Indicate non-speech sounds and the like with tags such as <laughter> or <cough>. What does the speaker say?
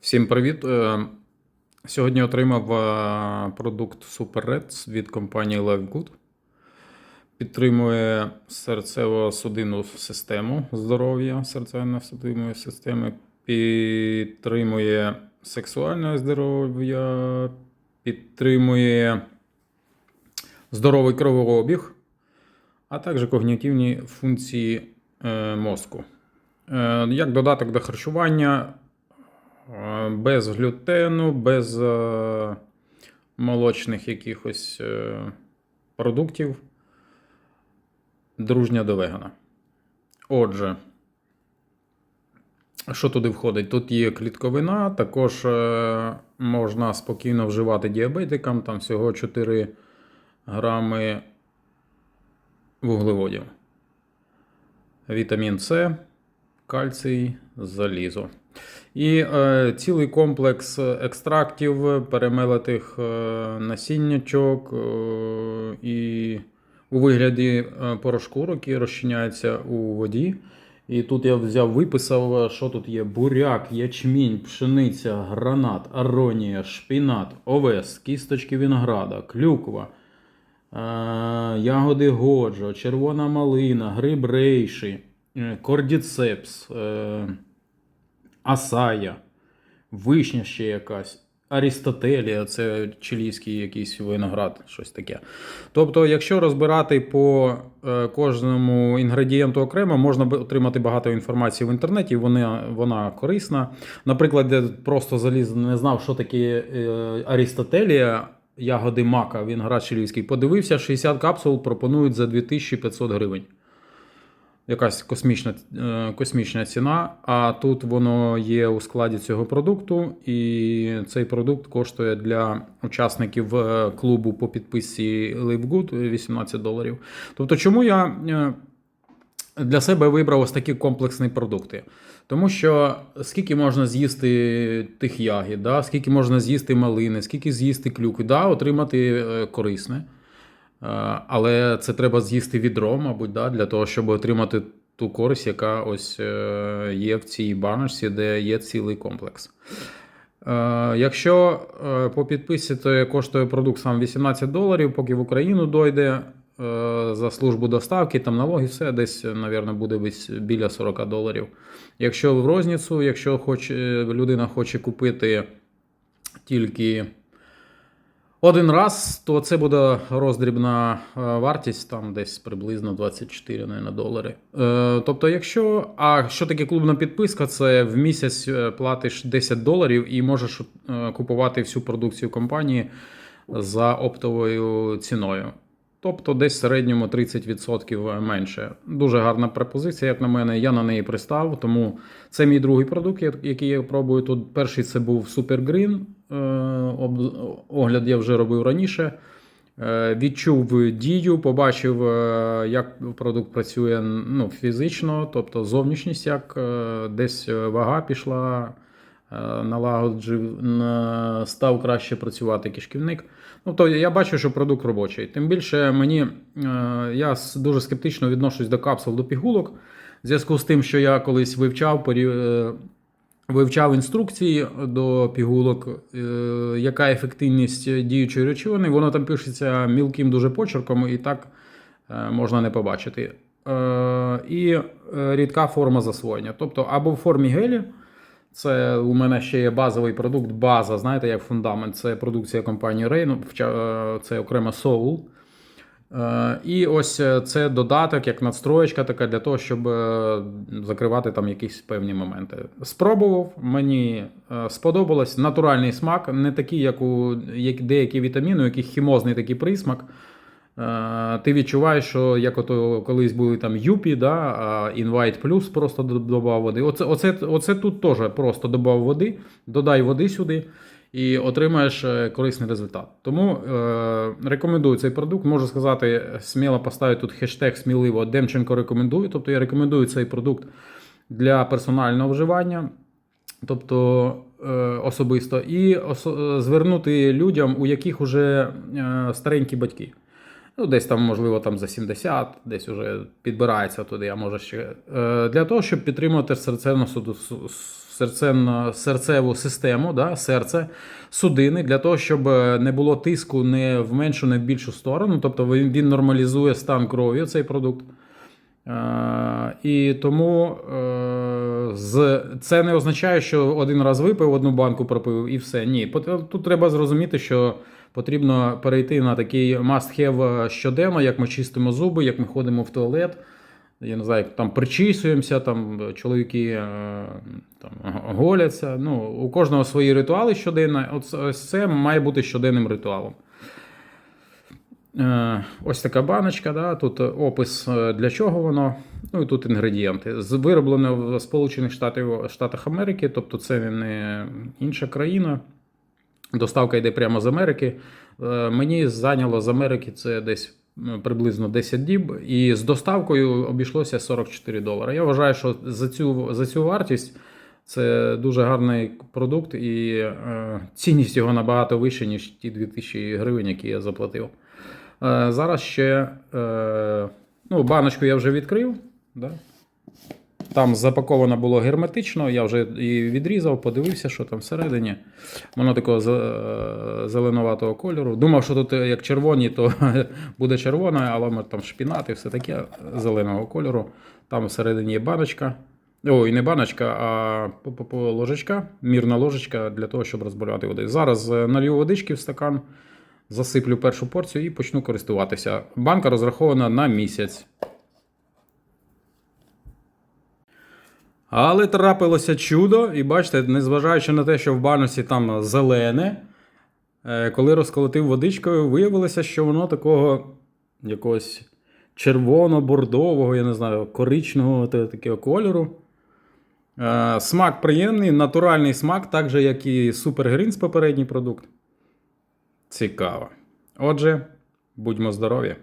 Всім привіт! Е, Сьогодні отримав е, продукт Super Reds від компанії LiveGood. Підтримує серцево-судинну систему здоров'я серцево-судинної системи, підтримує сексуальне здоров'я, підтримує здоровий кровообіг, а також когнітивні функції е, мозку. Як додаток до харчування, без глютену, без е, молочних якихось е, продуктів, дружня до вегана. Отже, що туди входить? Тут є клітковина, також е, можна спокійно вживати діабетикам, там всього 4 грами вуглеводів. Вітамін С, кальцій, залізо. І е, цілий комплекс екстрактів, перемелитих е, насіннячок е, і у вигляді е, порошку, який розчиняється у воді. І тут я взяв, виписав, що тут є: буряк, ячмінь, пшениця, гранат, аронія, шпінат, овес, кісточки винограда, клюква, е, ягоди годжо, червона малина, гриб рейші, кордіцепс, е, асая, вишня ще якась. Арістотелія, це чилійський якийсь виноград, щось таке. Тобто, якщо розбирати по е, кожному інгредієнту окремо, можна отримати багато інформації в інтернеті, вона, вона корисна. Наприклад, я просто заліз, не знав, що таке е, Арістотелія, ягоди мака, виноград чилійський. Подивився, 60 капсул пропонують за 2500 гривень якась космічна, е, космічна ціна, а тут воно є у складі цього продукту, і цей продукт коштує для учасників е, клубу по підписці LiveGood 18 доларів. Тобто, чому я е, для себе вибрав ось такі комплексні продукти? Тому що скільки можна з'їсти тих ягід, да? скільки можна з'їсти малини, скільки з'їсти клюкви, да? отримати корисне. Е, Але це треба з'їсти відро, мабуть, да, для того, щоб отримати ту користь, яка ось е, є в цій баночці, де є цілий комплекс. Е, Якщо по підписці то коштує продукт сам 18 доларів, поки в Україну дойде за службу доставки, там налоги, все десь, мабуть, буде біля 40 доларів. Якщо в розницю, якщо хоче, людина хоче купити тільки один раз, то це буде роздрібна е, вартість, там десь приблизно 24 наверно, долари. Е, тобто, якщо. А що таке клубна підписка? Це в місяць е, платиш 10 доларів і можеш е, купувати всю продукцію компанії за оптовою ціною. Тобто десь в середньому 30% менше. Дуже гарна пропозиція, як на мене. Я на неї пристав, тому це мій другий продукт, який я пробую тут. Перший це був Super Green. Е, Огляд я вже робив раніше. Е, Відчув дію, побачив, е, як продукт працює ну, фізично, тобто зовнішність, як десь вага пішла, налагоджив, став краще працювати кишківник. Ну, то я бачу, що продукт робочий. Тим більше мені я дуже скептично відношусь до капсул до пігулок. В зв'язку з тим, що я колись вивчав вивчав інструкції до пігулок, е, яка ефективність діючої речовини, воно там пишеться мілким дуже почерком, і так е, можна не побачити. Е, І рідка форма засвоєння. Тобто або в формі гелі. Це у мене ще є базовий продукт, база, знаєте, як фундамент. Це продукція компанії Rain, це окремо Soul. Е, І ось е, це додаток, як надстроєчка така для того, щоб е, закривати там якісь певні моменти. Спробував, мені сподобалось натуральний смак, не такий, як у як деякі вітаміни, у хімозний такий присмак. Ти відчуваєш, що як ото колись були там Юпі, да, а Invite Plus просто додав води. Оце, оце, оце тут теж просто додав води, додай води сюди і отримаєш е, корисний результат. Тому е, рекомендую цей продукт. Можу сказати, сміло поставити тут хештег сміливо Демченко рекомендую. Тобто я рекомендую цей продукт для персонального вживання. Тобто е, особисто, і осо- е, звернути людям, у яких вже е, старенькі батьки. Ну, десь там, можливо, там за 70, десь вже підбирається туди, а може ще. Для того, щоб підтримувати серцево серценно, серцеву систему, да, серце, судини, для того, щоб е, не було тиску не в меншу, не в більшу сторону. Тобто він, він нормалізує стан крові, цей продукт. Е, І тому е, з, це не означає, що один раз випив, одну банку пропив і все. Ні. Тут треба зрозуміти, що потрібно перейти на такий must-have щоденно, як ми чистимо зуби, як ми ходимо в туалет. Я не знаю, там причісуємося, там чоловіки е, там, голяться. Ну, у кожного свої ритуали щоденно. Ось це має бути щоденним ритуалом. Е, Ось така баночка, да, тут опис е, для чого воно. Ну і тут інгредієнти. Вироблено в Сполучених Штатах Америки, тобто це не інша країна. Доставка йде прямо з Америки. Е, Мені зайняло з Америки це десь приблизно 10 діб, і з доставкою обійшлося 44 долари. Я вважаю, що за цю, за цю вартість це дуже гарний продукт, і е, цінність його набагато вища, ніж ті 2000 гривень, які я заплатив. Е, зараз ще е, ну, баночку я вже відкрив. Да? Там запаковано було герметично, я вже і відрізав, подивився, що там всередині. Воно такого е, зеленуватого кольору. Думав, що тут е, як червоні, то <laughs> буде червоне, але там шпінат і все таке зеленого кольору. Там всередині є баночка. Ой, не баночка, а ложечка, мірна ложечка для того, щоб розбавляти води. Зараз е, налью водички в стакан, засиплю першу порцію і почну користуватися. Банка розрахована на місяць. Але трапилося чудо, і бачите, незважаючи на те, що в баноці там зелене, е, коли розколотив водичкою, виявилося, що воно такого якогось червоно-бордового, я не знаю, коричневого та- такого кольору. Е, Смак приємний, натуральний смак, так же, як і Super Greens попередній продукт. Цікаво. Отже, будьмо здорові!